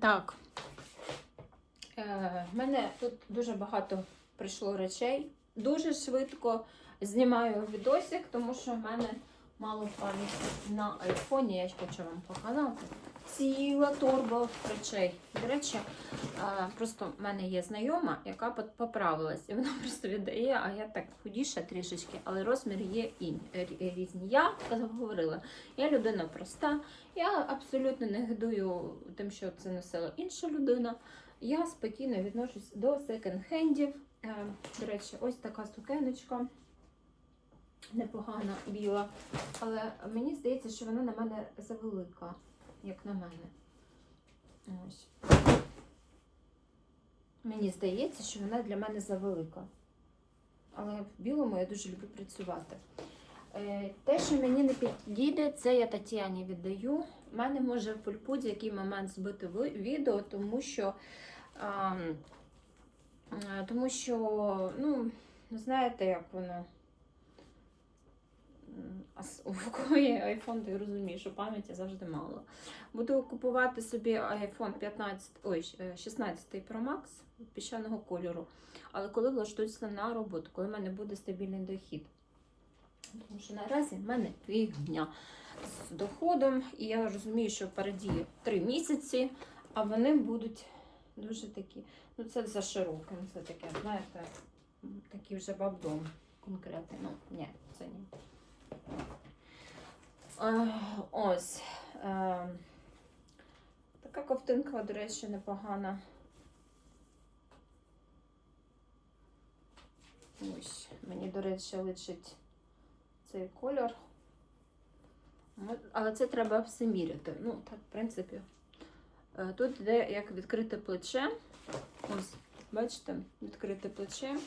Так. Е, мене тут дуже багато прийшло речей. Дуже швидко знімаю відосик, тому що в мене мало пам'яті на айфоні. Я хочу вам показати. Ціла торба речей. До речі, е, просто в мене є знайома, яка поправилась. І вона просто віддає, а я так худіша трішечки, але розмір є ін- рі- різні. Я говорила, я людина проста, я абсолютно не гидую тим, що це носила інша людина. Я спокійно відношусь до секонд-хендів. Е, До речі, ось така сукеночка. Непогана біла. Але мені здається, що вона на мене завелика, як на мене. Ось. Мені здається, що вона для мене завелика. Але в білому я дуже люблю працювати. Е, Те, що мені не підійде, це я Тетяні віддаю. У мене може в будь-який момент збити відео, тому що, а, е, тому що, ну, знаєте, як воно. А у є iPhone, ти розумієш, що пам'яті завжди мало. Буду купувати собі iPhone 15, ой, е, 16 Pro Max піщаного кольору. Але коли влаштуюся на роботу, коли в мене буде стабільний дохід. Тому що наразі в мене фігня з доходом, і я розумію, що впереді 3 місяці, а вони будуть дуже такі. Ну, це за широким, це таке, знаєте, такий вже бабдом конкретний. Ну, ні, це ні. Е, Ось. е, Така ковтинка, до речі, непогана. Ось, мені, до речі, личить цей кольор. Але це треба все міряти. Ну, так, в принципі. Е, Тут йде як відкрите плече. Ось, бачите, відкрите плече.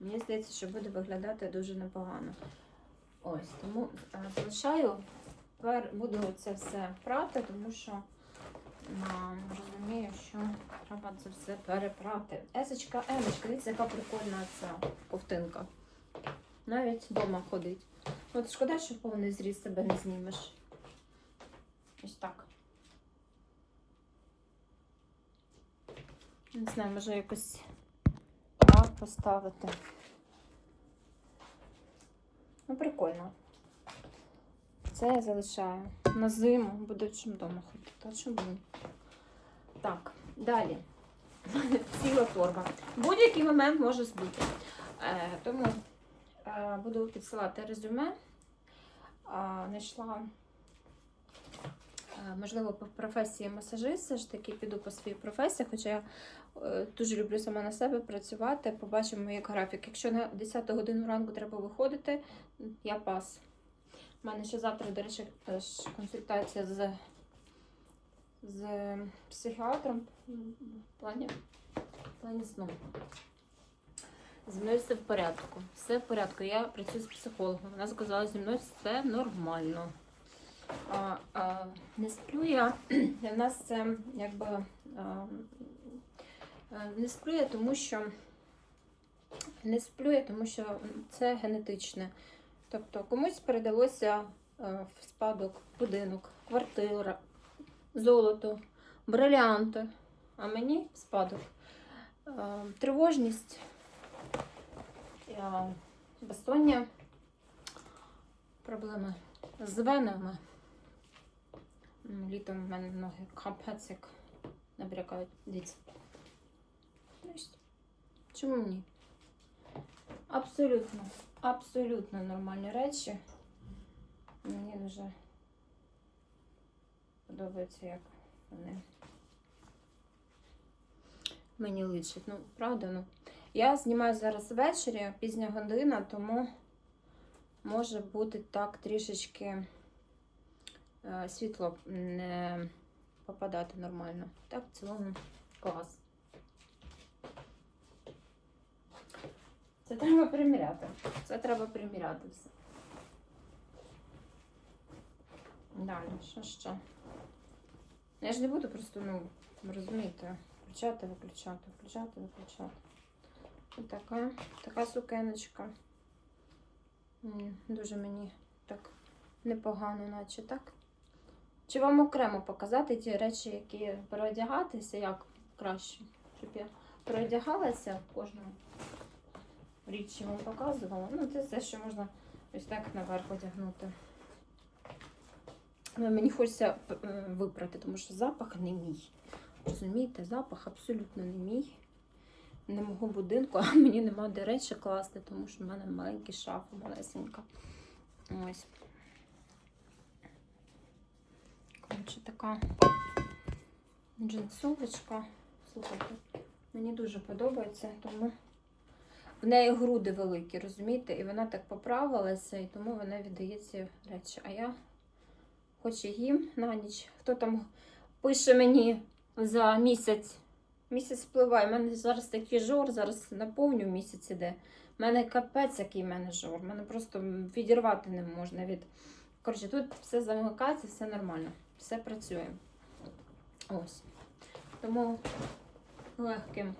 Мені здається, що буде виглядати дуже непогано. Ось, тому е, залишаю. Тепер буду це все прати, тому що а, розумію, що треба це все перепрати. Есочка, емочка, дивіться, яка прикольна ця ковтинка. Навіть вдома ходить. От шкода, що повний зріз себе не знімеш. Ось так. Не знаю, може якось поставити. Ну, прикольно. Це я залишаю. На зиму буде чим вдома ходити. Та чому? Так, далі. Ціла торба. Будь-який момент може збити. Е, тому е, буду підсилати резюме. Знайшла, е, можливо, по професії масажист, все ж таки піду по своїй професії, хоча я е, дуже люблю сама на себе працювати. Побачимо, як графік. Якщо на 10 годину ранку треба виходити, я пас. У мене ще завтра, до речі, консультація з, з психіатром в плані, в плані сну. Зі мною все в порядку. Все в порядку. Я працюю з психологом. Вона сказала, зі мною все нормально. А, а, не сплю я. Для нас це якби а, не сплю я, тому що не сплю я, тому що це генетичне. Тобто комусь передалося в спадок будинок, квартира, золото, брилянти, а мені спадок тривожність, безсоння, проблеми з венами. Літом в мене ноги капець як набрякають. Дивіться. Чому ні? Абсолютно, абсолютно нормальні речі. Мені дуже подобається, як вони мені личать. Ну, правда, ну. Я знімаю зараз ввечері, пізня година, тому може бути так трішечки світло не попадати нормально. Так, в цілому клас. Це треба приміряти. Це треба приміряти все. Далі, що ще? Я ж не буду просто, ну, розумієте, включати, виключати, включати, виключати. Ось така, така сукеночка. Дуже мені так непогано, наче так. Чи вам окремо показати ті речі, які переодягатися, як краще, щоб я переодягалася кожну річ вам показувала. Ну, це все, що можна ось так наверх одягнути. Ну, мені хочеться випрати, тому що запах не мій. Розумієте, запах абсолютно не мій. Не мого будинку, а мені нема де речі класти, тому що в мене маленький шафа, малесенька. Ось. Коротше, така джинсовочка. Слухайте, мені дуже подобається, тому в неї груди великі, розумієте? І вона так поправилася, і тому вона віддає ці речі. А я хоч і їм на ніч. Хто там пише мені за місяць? Місяць впливає. У мене зараз такий жор, зараз наповню місяць іде. У мене капець, який в мене жор. Мене просто відірвати не можна від. Коротше, тут все замикається, все нормально, все працює. Ось. Тому легким